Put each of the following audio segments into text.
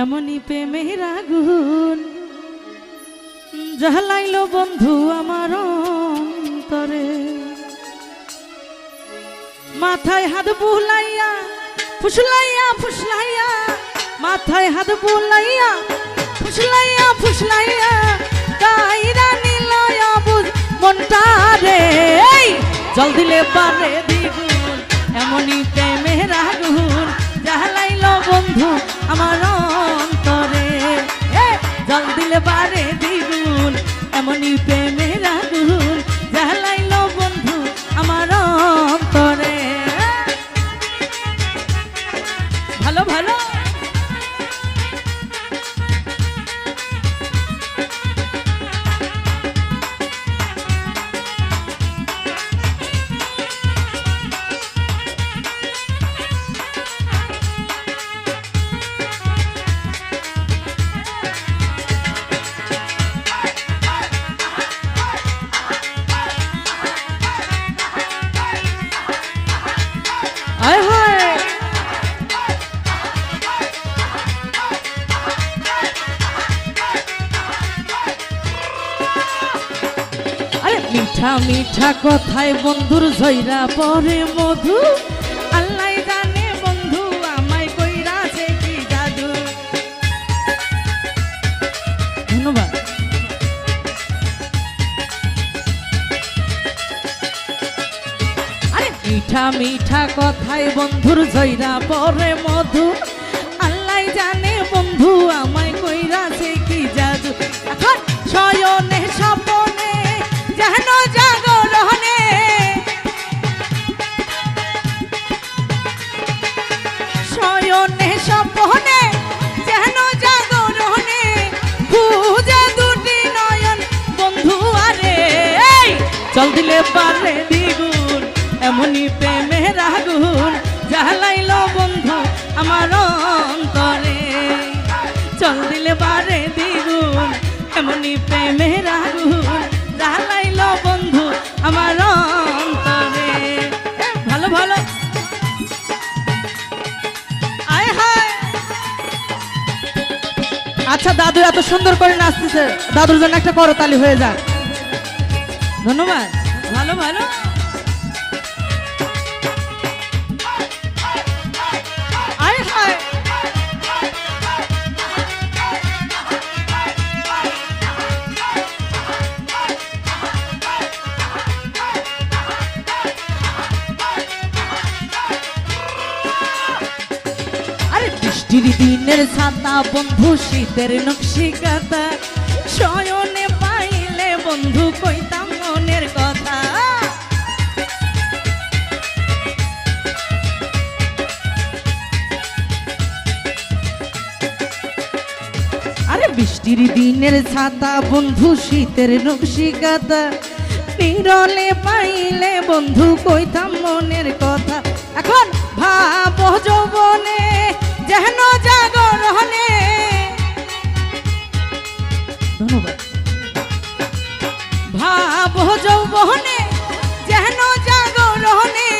এমনই প্রেমের আগুন জ্বালাইল বন্ধু আমার অন্তরে। মাথায় হাত বুলাইয়া, ফুসলাইয়া ফুসলাইয়া, মাথায় হাত বুলাইয়া, ফুসলাইয়া ফুসলাইয়া, কাইরা নিলয় বুঝ মনটা রে। জল দিলে পারে দ্বিগুণ, এমনই প্রেমের আগুন জ্বালাইল বন্ধু আমার মিঠা মিঠা কথায় বন্ধুর ঝইরা পরে মধু। মিঠা মিঠা কথায় বন্ধুর ঝইরা পরে মধু। আল্লাহ জানে বন্ধু, আমায় কইরা সে চল দিলে পারে দ্বিগুণ, এমনই প্রেমের আগুন জ্বালাইল বন্ধু আমার অন্তরে। চল দিলে পারে দ্বিগুণ, এমনই প্রেমের আগুন জ্বালাইল বন্ধু আমার অন্তরে। ভালো ভালো। আচ্ছা দাদু এত সুন্দর করে নাচতেছে। দাদুর জন্য একটা করতালি হয়ে যাক। ধন্যবাদ। ভালো ভালো। দিনের ছাতা বন্ধু শীতের নকশি কাতা শয়নে পাইলে বন্ধু মনের আরে বৃষ্টির দিনের ছাতা, বন্ধু, শীতের নকশি কাতা নিরলে পাইলে বন্ধু, কইতাম মনের কথা। এখন ভাব যৌবনে, যেন জাগরণে ভাব যৌবনে যেন জাগরণে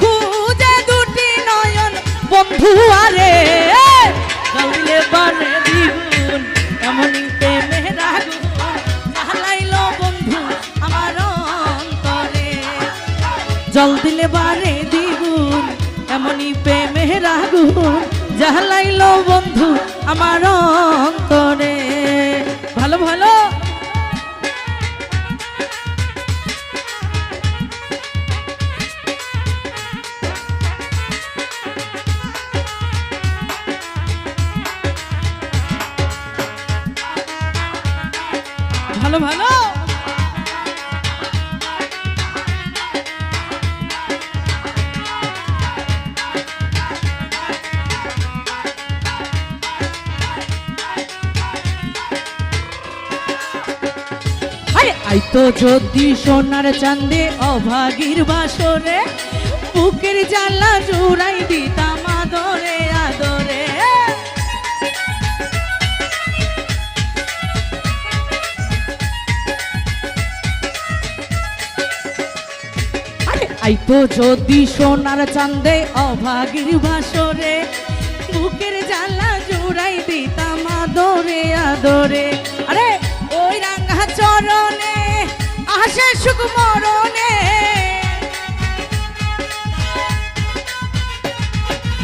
খুঁজে দুটি নয়ন, বন্ধু আরে। গাইলে বারে দ্বিগুণ বন্ধু আমার অন্তরে। জল দিলে বারে দ্বিগুণ এমনই প্রেমের আগুন জ্বালাইল বন্ধু আমার অন্তরে। ভালো ভালো ভালো ভালো? আইতো যদি সোনার চান্দে অভাগীর বাসরে বুকের জ্বালা জুড়াই দিতাম আইতো যদি সোনার চান্দে অভাগীর বাসরে বুকের জ্বালা জুড়াই দিত আদরে আরে ওই রাঙা চরণে আসে সুখ মরণে।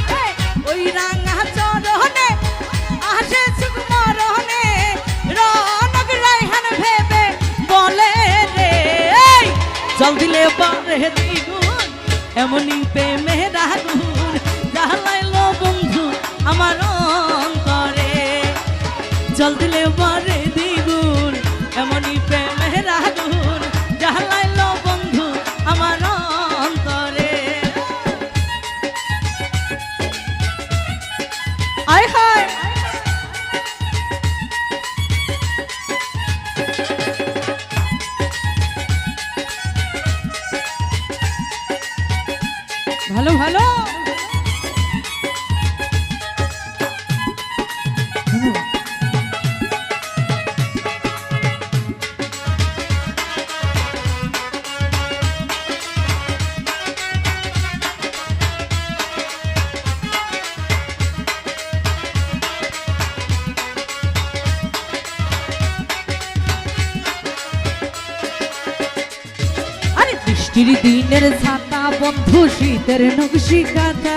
আরে ওই রাঙা চরণে আসে সুখ মরণে। ভেবে বলে রে এই, জল দিলে পারে দ্বিগুণ এমনই প্রেমের আগুন জ্বালাইলো বন্ধু আমার অন্তরে। জল দিলে বৃষ্টির দিনের ছাতা, বন্ধু শীতের নকশি কাঁথা।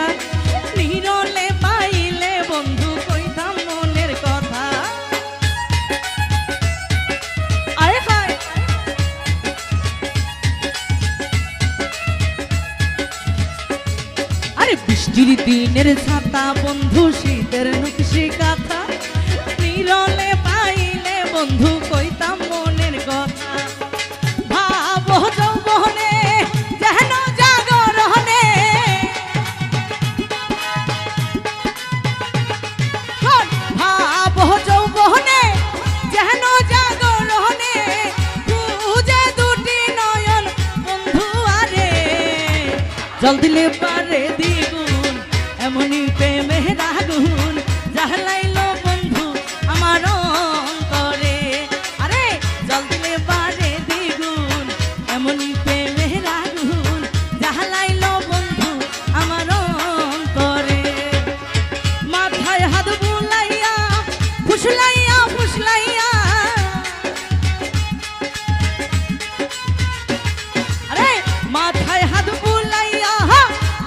নিরলে পাইলে বন্ধু, কইতাম মনের কথা। আরে বৃষ্টির দিনের ছাতা, বন্ধু শীতের নকশি কাঁথা। নিরলে পাইলে বন্ধু জল দিলে পারে দ্বিগুণ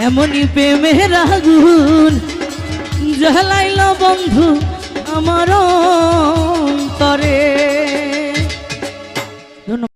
এমনই প্রেমের আগুন জ্বালাইল বন্ধু আমার তরে